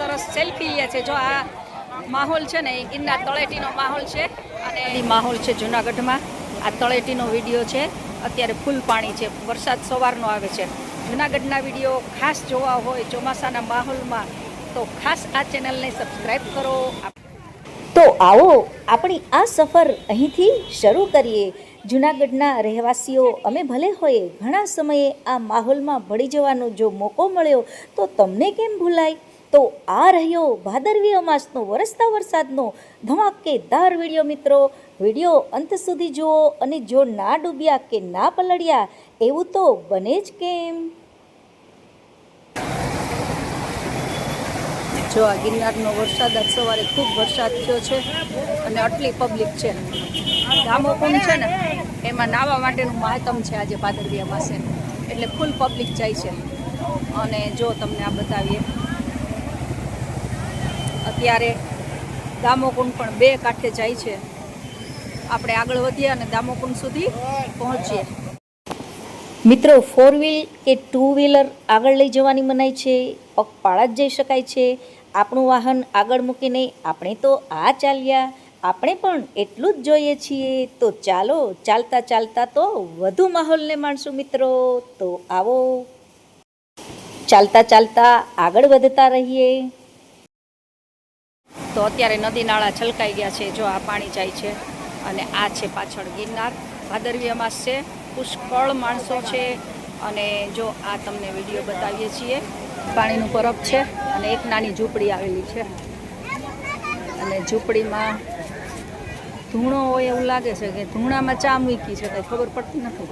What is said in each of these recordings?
સરસ સેલ્ફી લે છે. જો આ માહોલ છે ને, એ તળેટીનો માહોલ છે. અને એ માહોલ છે જુનાગઢમાં. આ તળેટીનો વીડિયો છે. અત્યારે ફૂલ પાણી છે. વરસાદ સવારનો આવે છે. જુનાગઢના વીડિયો ખાસ જોવા હોય ચોમાસાના માહોલમાં, તો ખાસ આ ચેનલને સબસ્ક્રાઈબ કરો. તો આવો આપણી આ સફર અહીંથી શરૂ કરીએ. જૂનાગઢના રહેવાસીઓ, અમે ભલે હોઈએ, ઘણા સમયે આ માહોલમાં ભળી જવાનો જો મોકો મળ્યો, તો તમને કેમ ભૂલાય? તો આ રહ્યો ભાદરવી અમાસનો વરસતા વરસાદનો ધમાકેદાર વીડિયો મિત્રો. વીડિયો અંત સુધી જુઓ અને જો ના ડૂબ્યા કે ના પલળ્યા, એવું તો બને જ કેમ? જો આ ગિરનારનો વરસાદ આજ સવારે ખૂબ વરસાદ થયો છે અને આટલી પબ્લિક છે. ગામોકુંડ છે ને, એમાં નાહવા માટેનું મહાતમ છે આજે ભાદરવી અમાસે. એટલે ફૂલ પબ્લિક જાય છે. અને જો તમને આ બતાવીએ અત્યારે દામોકુંડ પણ બે કાંઠે જાય છે. આપણે આગળ વધીએ અને દામોકુંડ સુધી પહોંચીએ. મિત્રો ફોર વ્હીલ કે ટુ વ્હીલર આગળ લઈ જવાની મનાય છે. પગપાળા જ જઈ શકાય છે. આપણું વાહન આગળ મૂકીને આપણે તો આ ચાલ્યા. આપણે પણ એટલું જ જોઈએ છીએ. તો ચાલો, ચાલતા ચાલતા તો વધુ માહોલને માણશું મિત્રો. તો આવો. ચાલતા ચાલતા આગળ વધતા રહીએ. તો અત્યારે નદી નાળા છલકાઈ ગયા છે, જો આ પાણી જાય છે. અને આ છે પાછળ ગિરનાર. ભાદરવી અમાસ છે. પુષ્કળ માણસો છે. અને જો આ તમને વીડિયો બતાવીએ છીએ, પાણીનું પરબ છે અને એક નાની ઝૂંપડી આવેલી છે. અને ઝૂંપડીમાં ધૂણો હોય એવું લાગે છે કે ધૂણામાં ચા મૂકી છે, કંઈ ખબર પડતી નથી.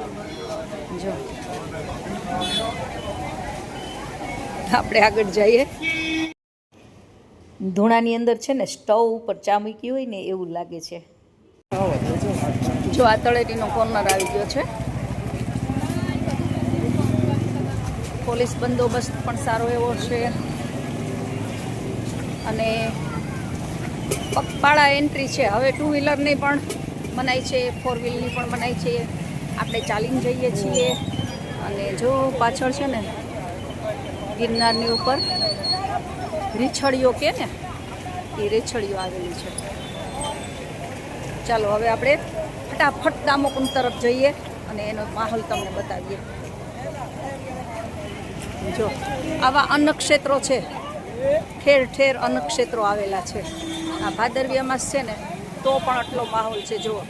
જો. આપણે આગળ જઈએ. ધૂણાની અંદર છે ને સ્ટવ ઉપર ચા મૂકી હોય ને એવું લાગે છે. જો આ તળેટીનો કોર્નર આવી ગયો છે. પોલીસ બંદોબસ્ત પણ સારો એવો છે. અને પગપાળા એન્ટ્રી છે. હવે ટુ વ્હીલરની પણ મનાય છે ફોર વ્હીલની પણ મનાય છે. આપણે ચાલીને જઈએ છીએ. અને જો પાછળ છે ને ગિરનારની ઉપર રીછડીઓ કે ને, એ રીછડીઓ આવેલી છે. ચાલો, હવે આપણે ફટાફટ દામોકુંડ તરફ જઈએ અને એનો માહોલ તમને બતાવીએ. જો, આવા અન્નક્ષેત્રો છે. ઠેર ઠેર અન્નક્ષેત્રો આવેલા છે. આ ભાદરવી અમાસ છે ને, તો પણ આટલો માહોલ છે. જો,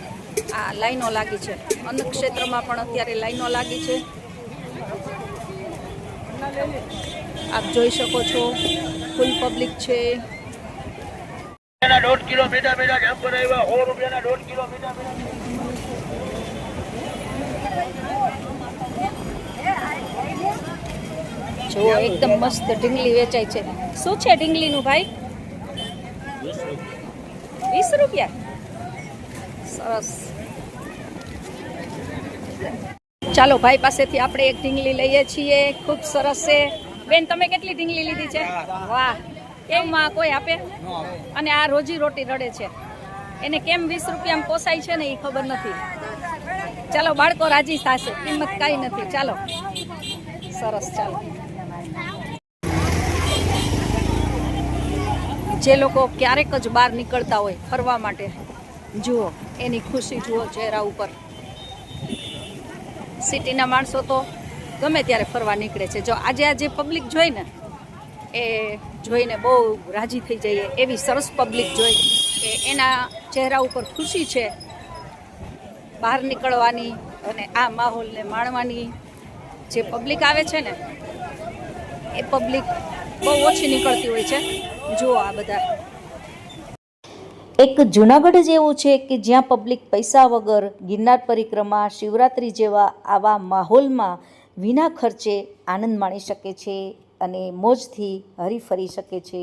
આ લાઈનો લાગી છે. અન્નક્ષેત્રમાં પણ અત્યારે લાઈનો લાગી છે. આપ જોઈ શકો છો ફૂલ પબ્લિક છે. દોઢ કિલો મીઠા મીઠા જમ્પ આવ્યા સો રૂપિયાના દોઢ કિલો મીઠા મીઠા જો એકદમ મસ્ત ઢીંગલી વેચાય છે. શું છે ઢીંગલીનું ભાઈ? વીસ રૂપિયા? સરસ. ચાલો ભાઈ પાસેથી આપણે એક ઢીંગલી લઈએ છીએ. ખૂબ સરસ છે. બેન, તમે કેટલી ઢીંગલી લીધી છે? વાહ કેમ માં કોઈ આપે? અને આ રોજી રોટી રડે છે. એને કેમ વીસ રૂપિયામાં પોસાય છે ને એ ખબર નથી. ચાલો, બાળકો રાજી થશે. કિંમત કાંઈ નથી. ચાલો. સરસ, ચાલો. જે લોકો ક્યારેક જ બહાર નીકળતા હોય ફરવા માટે, જુઓ, એની ખુશી જુઓ ચહેરા ઉપર. સિટીના માણસો તો ગમે ત્યારે ફરવા નીકળે છે. જો આજે આજે પબ્લિક જોઈ ને, એ જોઈને બહુ રાજી થઈ જઈએ, એવી સરસ પબ્લિક જોઈ. કે એના ચહેરા ઉપર ખુશી છે બહાર નીકળવાની અને આ માહોલને માણવાની જે પબ્લિક આવે છે ને, એ પબ્લિક બહુ ઓછી નીકળતી હોય છે. જુઓ આ બધા. એક જૂનાગઢ જ એવું છે કે જ્યાં પબ્લિક પૈસા વગર ગિરનાર પરિક્રમા, શિવરાત્રિ જેવા આવા માહોલમાં વિના ખર્ચે આનંદ માણી શકે છે અને મોજથી હરીફરી શકે છે.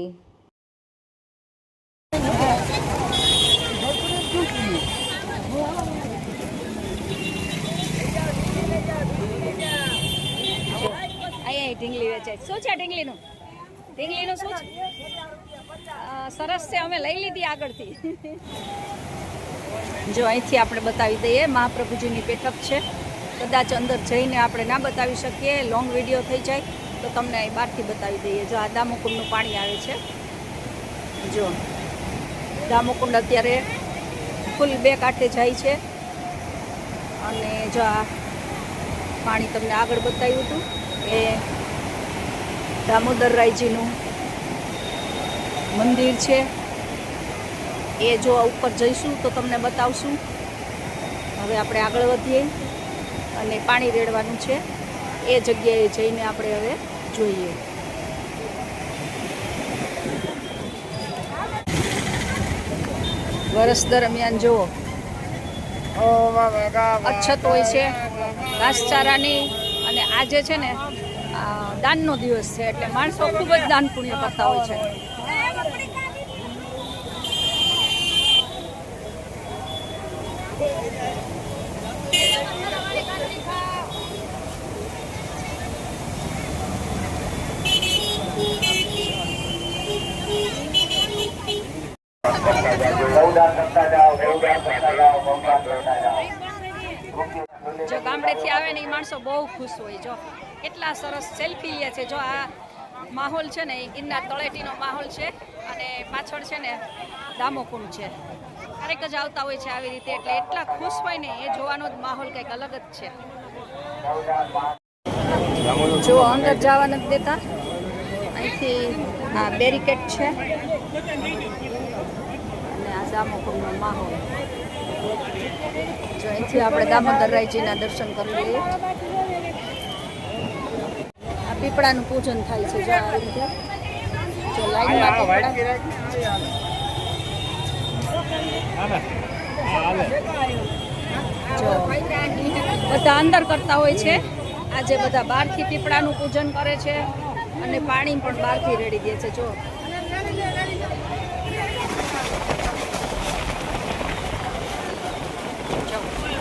ઢીંગલી વેચાય શું ઢીંગલીનું? ઢીંગલીનું શું છે? સરસ છે, અમે લઈ લીધી આગળથી. જો અહીંથી આપણે બતાવી દઈએ, મહાપ્રભુજીની બેઠક છે. કદાચ અંદર જઈને આપણે ના બતાવી શકીએ લોંગ વીડિયો થઈ જાય, તો તમને અહીં બહારથી બતાવી દઈએ. જો આ દામોકુંડનું પાણી આવે છે. જો, દામોકુંડ અત્યારે ફૂલ બે કાંઠે જાય છે. અને જો આ પાણી તમને આગળ બતાવ્યું હતું, એ દામોદર રાયજીનું મંદિર છે. એ જો ઉપર જઈશું તો તમને બતાવશું. હવે આપણે આગળ વધીએ. અને પાણી રેડવાનું છે. એ જગ્યાએ જઈને આપણે હવે જોઈએ. વર્ષ દરમિયાન જુઓ. અછત હોય છે. ઘાસચારાની અને આજે છે ને દાનનો દિવસ છે એટલે માણસો ખૂબ જ દાન પુણ્ય કરતા હોય છે. Thank કરતા જાઓ ગૌદાન કરતા જાઓ ગૌદાન કરતા જાઓ જો ગામડેથી આવે ને એ માણસો બહુ ખુશ હોય, જો કેટલા સરસ સેલ્ફી લે છે. જો આ માહોલ છે ને, એ ગિરનાર તળેટીનો માહોલ છે અને પાછળ છે ને દામોકુંડ છે. ક્યારેક જ આવતા હોય છે આવી રીતે એટલે એટલા ખુશ હોય ને એ જોવાનો જ માહોલ કંઈક અલગ જ છે. જો અંદર જવા નથી દેતા. અહીંથી આ બેરિકેડ છે. અને આ દામોકુંડનો માહોલ. જો અહીંથી આપણે દામોદર રાયજીના દર્શન કરી લઈએ. આ પીપળાનું પૂજન થાય છે જો આ રીતે. જો લાઈનમાં પીપળા. જો, બધા અંદર કરતા હોય છે. આજે બધા બહારથી પીપળાનું પૂજન કરે છે અને પાણી પણ બહારથી રેડી દે છે, જો.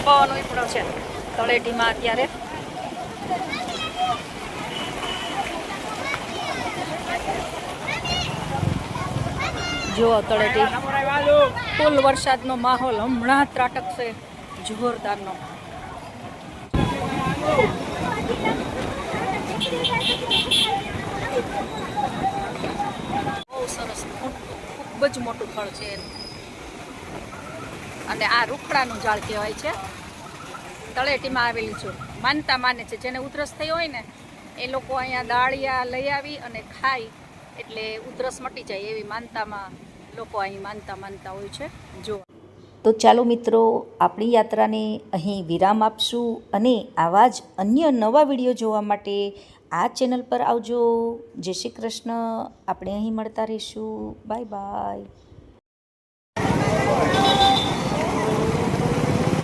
ફૂલ છે તળેટીમાં અત્યારે. જુઓ તળેટી ફૂલ વરસાદનો માહોલ હમણાં ત્રાટકશે. જોરદારનો. બહુ સરસ. ખૂબ જ મોટું ફળ છે અને આ રૂખડાનું ઝાડ કહેવાય છે. તળેટીમાં આવેલી છે. માનતા માને છે. જેને ઉધરસ થઈ હોય ને, એ લોકો અહીંયા દાળિયા લઈ આવી અને ખાય. એટલે ઉધરસ મટી જાય એવી માનતામાં લોકો અહીં માનતા માનતા હોય છે. જો તો ચાલો મિત્રો, આપણી યાત્રાને અહીં વિરામ આપશું અને આવા જ અન્ય નવા વીડિયો જોવા માટે આ ચેનલ પર આવજો. જય શ્રી કૃષ્ણ. આપણે અહીં મળતા રહીશું. Bye bye.